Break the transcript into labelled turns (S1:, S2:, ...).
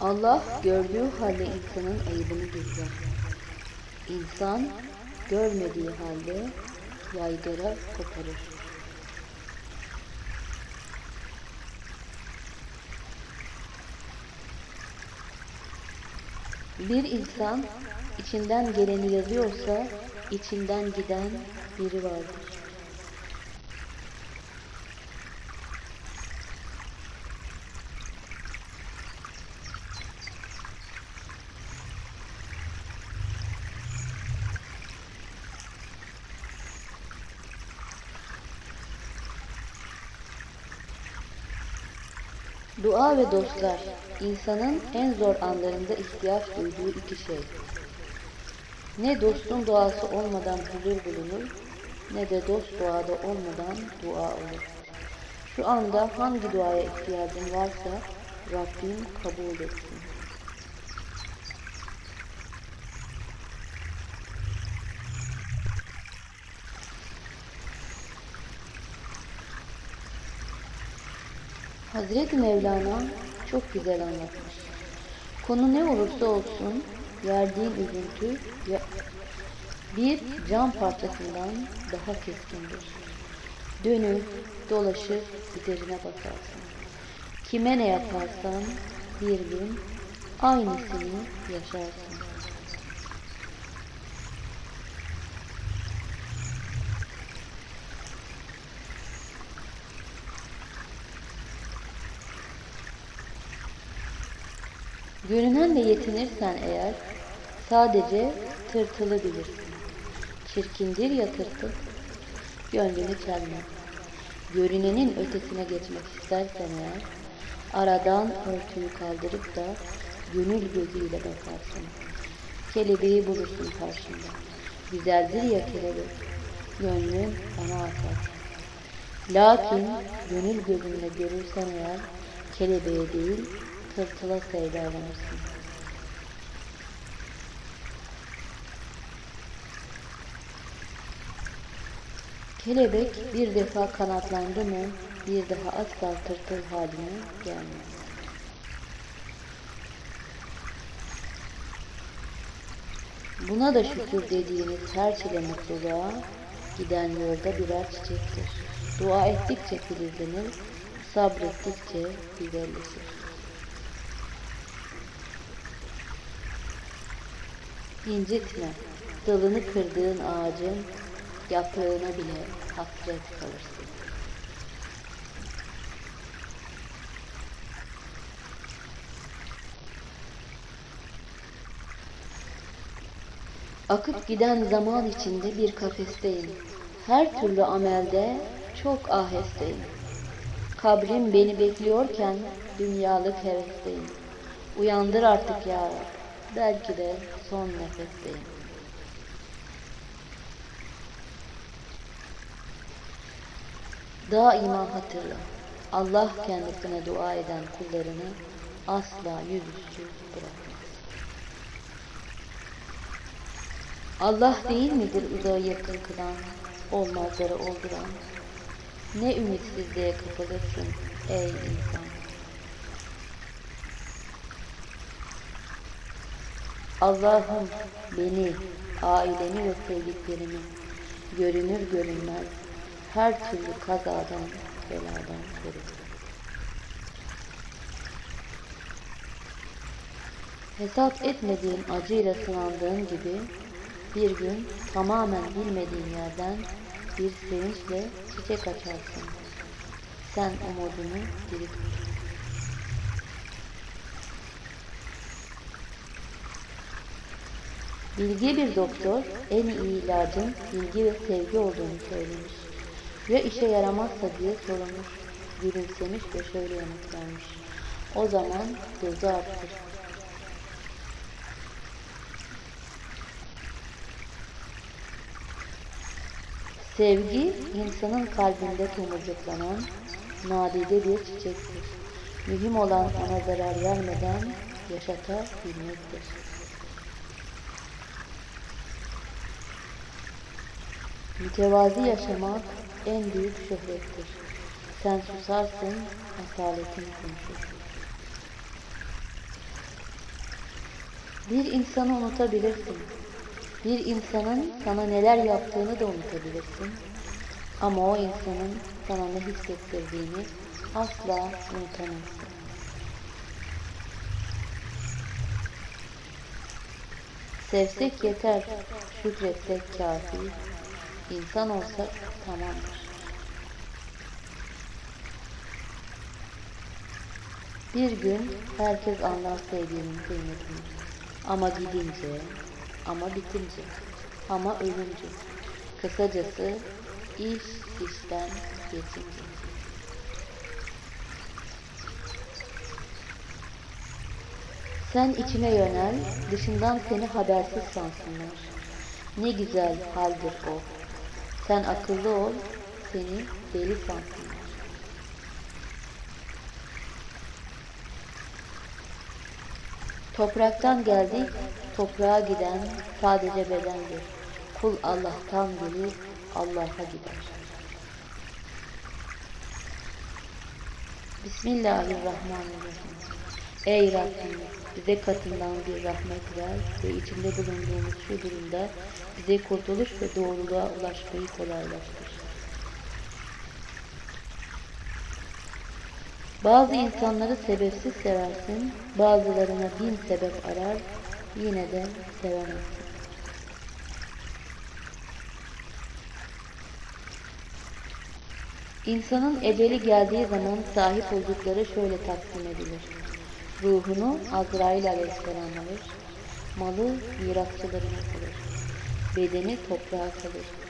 S1: Allah gördüğü halde insanın ayıbını gizler. İnsan görmediği halde yaygara koparır. Bir insan içinden geleni yazıyorsa içinden giden biri vardır. Dua ve dostlar, insanın en zor anlarında ihtiyaç duyduğu iki şey. Ne dostun duası olmadan huzur bulunur, ne de dost duada olmadan dua olur. Şu anda hangi duaya ihtiyacın varsa Rabbim kabul etsin. Hazreti Mevlana çok güzel anlatmış. Konu ne olursa olsun verdiğin üzüntü bir cam parçasından daha keskindir. Dönüp dolaşıp giderine bakarsın. Kime ne yaparsan bir gün aynısını yaşarsın. Görünenle yetinirsen eğer sadece tırtılı bilirsin. Çirkindir ya tırtıl, gönlünü çelme. Görünenin ötesine geçmek istersen eğer aradan örtüyü kaldırıp da gönül gözüyle bakarsın. Kelebeği bulursun karşında. Güzeldir ya kelebek, gönlün ona akar. Lakin gönül gözünle görürsen eğer kelebeğe değil tırtıla sevdalanırsın. Kelebek bir defa kanatlandı mı bir daha asla tırtıl haline gelmez. Buna da şükür dediğiniz her çile mutluluğa giden yolda birer çiçektir. Dua ettikçe filizlenir, sabrettikçe güzelleşir. İncitme, dalını kırdığın ağacın yaprağına bile hasret kalırsın. Akıp giden zaman içinde bir kafesteyim. Her türlü amelde çok ahesteyim. Kabrim beni bekliyorken dünyalık hevesteyim. Uyandır artık ya Rab. Belki de son nefesteyim. Daima hatırla. Allah kendisine dua eden kullarını asla yüzüstü bırakmaz. Allah değil midir uzağı yakın kılan, olmazları olduran? Ne ümitsizliğe kapılırsın ey insan. Allah'ım beni, ailemi ve sevdiklerimi görünür görünmez her türlü kazadan, beladan koru. Hesap etmediğin acıyla sınandığın gibi bir gün tamamen bilmediğin yerden bir sevinçle çiçek açarsın. Sen umudunu diri. Bilgi bir doktor en iyi ilacın bilgi ve sevgi olduğunu söylemiş. Ya işe yaramazsa diye sorulmuş. Gülümsemiş ve şöyle yanıt vermiş. O zaman gözü arttır. Sevgi insanın kalbinde tomurcuklanan nadide bir çiçektir. Mühim olan ona zarar vermeden yaşatabilmektir. Mütevazi yaşamak en büyük şöhrettir. Sen susarsın, asaletin konuşur. Bir insanı unutabilirsin. Bir insanın sana neler yaptığını da unutabilirsin. Ama o insanın sana ne hissettirdiğini asla unutamazsın. Sevsek yeter, şükretsek kafi. İnsan olsak tamamdır. Bir gün herkes anlar sevginin kıymetini. Ama gidince, ama bitince, ama ölünce. Kısacası iş işten geçince. Sen içine yönel, dışından seni habersiz sansınlar. Ne güzel haldir o. Sen akıllı ol, seni deli sansınlar. Topraktan geldik, toprağa giden sadece bedendir. Kul Allah'tan gelir, Allah'a gider. Bismillahirrahmanirrahim. Ey Rabbim, bize katından bir rahmet ver ve içinde bulunduğumuz şu durumda bize kurtuluş ve doğruluğa ulaşmayı kolaylaştır. Bazı insanları sebepsiz seversin, bazılarına bin sebep arar, yine de sevemezsin. İnsanın eceli geldiği zaman sahip oldukları şöyle taksim edilir. Ruhunu Azrail aleyhisselam alır, malı mirasçılarına bedeni toprağa kalır.